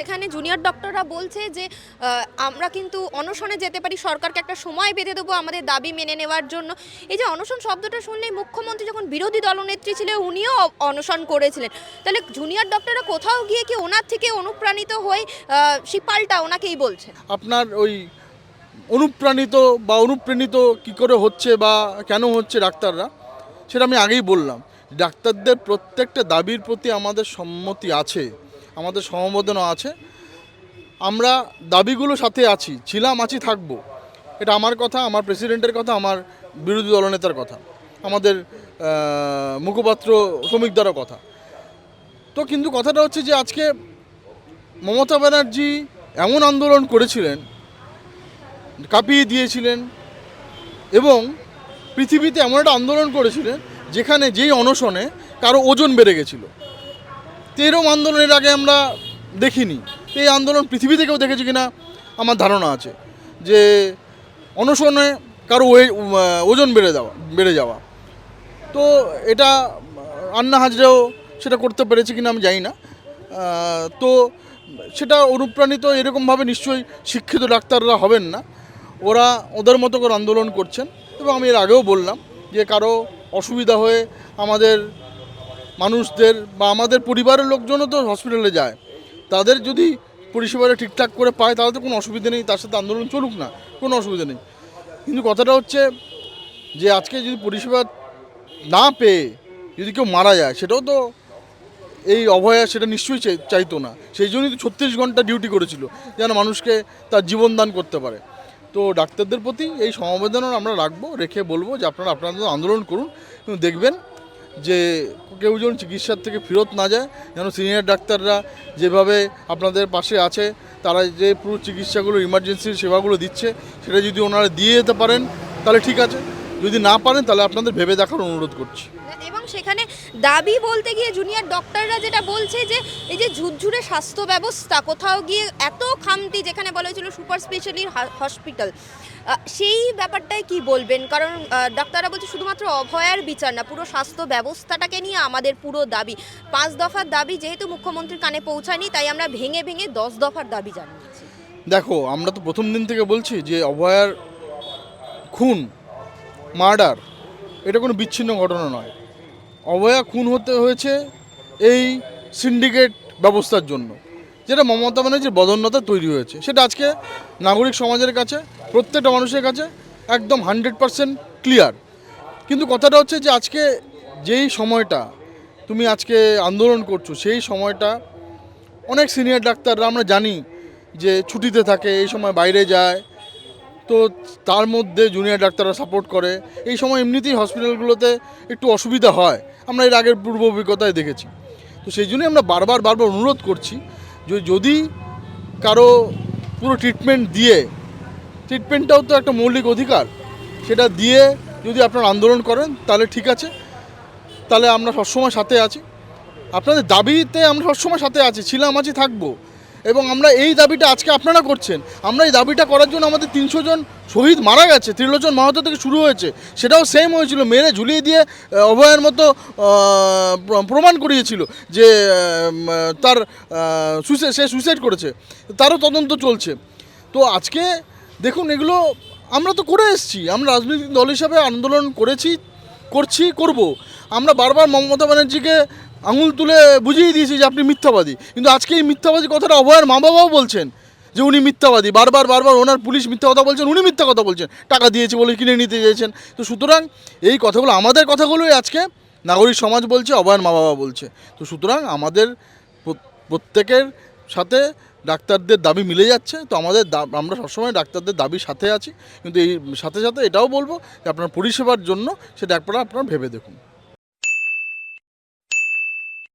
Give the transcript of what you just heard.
সেখানে জুনিয়র ডক্টররা বলছে যে আমরা কিন্তু অনশনে যেতে পারি সরকারকে একটা সময় বেঁধে দেবো আমাদের দাবি মেনে নেওয়ার জন্য। এই যে অনশন শব্দটা শুনলেই মুখ্যমন্ত্রী যখন বিরোধী দলনেত্রী ছিল উনিও অনশন করেছিলেন। তাহলে জুনিয়র ডক্টররা কোথাও গিয়ে কি ওনার থেকে অনুপ্রাণিত হয়ে আহ, সেই পাল্টা ওনাকেই বলছেন আপনার ওই অনুপ্রাণিত বা অনুপ্রাণিত কি করে হচ্ছে বা কেন হচ্ছে ডাক্তাররা সেটা আমি আগেই বললাম। ডাক্তারদের প্রত্যেকটা দাবির প্রতি আমাদের সম্মতি আছে। আমাদের সমবেদনা আছে। আমরা দাবিগুলো সাথে আছি, ছিলাম, আছি, থাকব। এটা আমার কথা, আমার প্রেসিডেন্টের কথা, আমার বিরোধী দলনেতার কথা, আমাদের মুখপাত্র শ্রমিকদারও কথা। তো কিন্তু কথাটা হচ্ছে যে আজকে মমতা ব্যানার্জি এমন আন্দোলন করেছিলেন, কাঁপিয়ে দিয়েছিলেন এবং পৃথিবীতে এমন একটা আন্দোলন করেছিলেন যেখানে যেই অনশনে কারও ওজন বেড়ে গেছিল। তো এরকম আন্দোলন আগে আমরা দেখিনি। এই আন্দোলন পৃথিবী থেকেও দেখেছি কিনা, আমার ধারণা আছে। যে অনশনে কারও ওজন বেড়ে যাওয়া বেড়ে যাওয়া। তো এটা আন্না হাজরাও সেটা করতে পেরেছে কিনা আমি জানি না। তো সেটা অনুপ্রাণিত এরকমভাবে নিশ্চয়ই শিক্ষিত ডাক্তাররা হবেন না। ওরা ওদের মতো করে আন্দোলন করছেন। এবং আমি এর আগেও বললাম যে কারও অসুবিধা হয়ে আমাদের মানুষদের বা আমাদের পরিবারের লোকজনও তো হসপিটালে যায়। তাদের যদি পরিষেবাটা ঠিকঠাক করে পায়, তাহলে তো কোনো অসুবিধা নেই, তার সাথে আন্দোলন চলুক না, কোনো অসুবিধা নেই। কিন্তু কথাটা হচ্ছে যে আজকে যদি পরিষেবা না পেয়ে যদি কেউ মারা যায়, সেটাও তো এই অভয়া সেটা নিশ্চয়ই চাইতো না। সেই জন্যই তো ছত্রিশ ঘণ্টা ডিউটি করেছিল, যেন মানুষকে তার জীবন দান করতে পারে। তো ডাক্তারদের প্রতি এই সমবেদনা আমরা রাখব, রেখে বলব যে আপনারা আপনাদের আন্দোলন করুন দেখবেন যে কেউ যেন চিকিৎসার থেকে ফেরত না যায়, যেন সিনিয়র ডাক্তাররা যেভাবে আপনাদের পাশে আছে, তারা যে পুরো চিকিৎসাগুলো ইমার্জেন্সির সেবাগুলো দিচ্ছে, সেটা যদি ওনারা দিয়ে যেতে পারেন, তাহলে ঠিক আছে। যদি না পারেন তাহলে আপনাদের ভেবে দেখার অনুরোধ করছি। এবং সেখানে দাবি বলতে গিয়ে জুনিয়র ডক্টররা যেটা বলছে যে এই যে ঝুরঝুরে স্বাস্থ্য ব্যবস্থা কোথাও গিয়ে এত খামতি যেখানে বলা হয়েছিল সুপার স্পেশালি হসপিটাল সেই ব্যাপারটায় কি বলবেন? কারণ ডাক্তাররা বলছে শুধুমাত্র অভয়ার বিচার না পুরো স্বাস্থ্য ব্যবস্থাটাকে নিয়ে আমাদের পুরো দাবি। পাঁচ দফার দাবি যেহেতু মুখ্যমন্ত্রীর কানে পৌঁছায়নি তাই আমরা ভেঙে ভেঙে দশ দফার দাবি জানিয়েছি। দেখো আমরা তো প্রথম দিন থেকে বলছি যে অভয়ার খুন মার্ডার, এটা কোনো বিচ্ছিন্ন ঘটনা নয়। অবয়া খুন হতে হয়েছে এই সিন্ডিকেট ব্যবস্থার জন্য, যেটা মমতা ব্যানার্জির বদন্যতা তৈরি হয়েছে। সেটা আজকে নাগরিক সমাজের কাছে, প্রত্যেকটা মানুষের কাছে একদম হান্ড্রেড পারসেন্ট ক্লিয়ার। কিন্তু কথাটা হচ্ছে যে আজকে যেই সময়টা তুমি আজকে আন্দোলন করছ, সেই সময়টা অনেক সিনিয়র ডাক্তাররা, আমরা জানি যে ছুটিতে থাকে, এই সময় বাইরে যায় তো তার মধ্যে জুনিয়র ডাক্তাররা সাপোর্ট করে। এই সময় এমনিতেই হসপিটালগুলোতে একটু অসুবিধা হয়। আমরা এর আগের পূর্ব অভিজ্ঞতায় দেখেছি। তো সেই জন্যই আমরা বারবার বারবার অনুরোধ করছি যে যদি কারও পুরো ট্রিটমেন্ট দিয়ে ট্রিটমেন্টটাও তো একটা মৌলিক অধিকার, সেটা দিয়ে যদি আপনারা আন্দোলন করেন, তাহলে ঠিক আছে। তাহলে আমরা সবসময় সাথে আছি। আপনাদের দাবিতে আমরা সবসময় সাথে আছি, ছিলাম আছি, থাকব। এবং আমরা এই দাবিটা আজকে আপনারা করছেন। আমরা এই দাবিটা করার জন্য আমাদের তিনশো জন শহীদ মারা গেছে, ত্রিলোচন মাহাতো থেকে শুরু হয়েছে। সেটাও সেম হয়েছিল, মেরে ঝুলিয়ে দিয়ে অভয়ের মতো প্রমাণ করিয়েছিল যে তার সুইসাইড সে সুইসাইড করেছে। তারও তদন্ত চলছে। তো আজকে দেখুন এগুলো আমরা তো করে এসেছি, আমরা রাজনৈতিক দল হিসাবে আন্দোলন করেছি, করছি, করব। আমরা বারবার মমতা ব্যানার্জিকে আঙুল তুলে বুঝিয়ে দিয়েছি যে আপনি মিথ্যাবাদী। কিন্তু আজকে এই মিথ্যাবাদী কথাটা অভয়ের মা বাবাও বলছেন যে উনি মিথ্যাবাদী। বারবার বারবার ওনার পুলিশ মিথ্যা কথা বলছেন, উনি মিথ্যা কথা বলছেন। টাকা দিয়েছে বলে কিনে নিতে চেয়েছেন। তো সুতরাং এই কথাগুলো, আমাদের কথাগুলোই আজকে নাগরিক সমাজ বলছে, অভয়ের মা বাবা বলছে। তো সুতরাং আমাদের প্রত্যেকের সাথে ডাক্তারদের দাবি মিলে যাচ্ছে। তো আমাদের আমরা সবসময় ডাক্তারদের দাবির সাথে আছি। কিন্তু এই সাথে সাথে এটাও বলব যে আপনার পরিষেবার জন্য সেটা একবার আপনারা ভেবে দেখুন।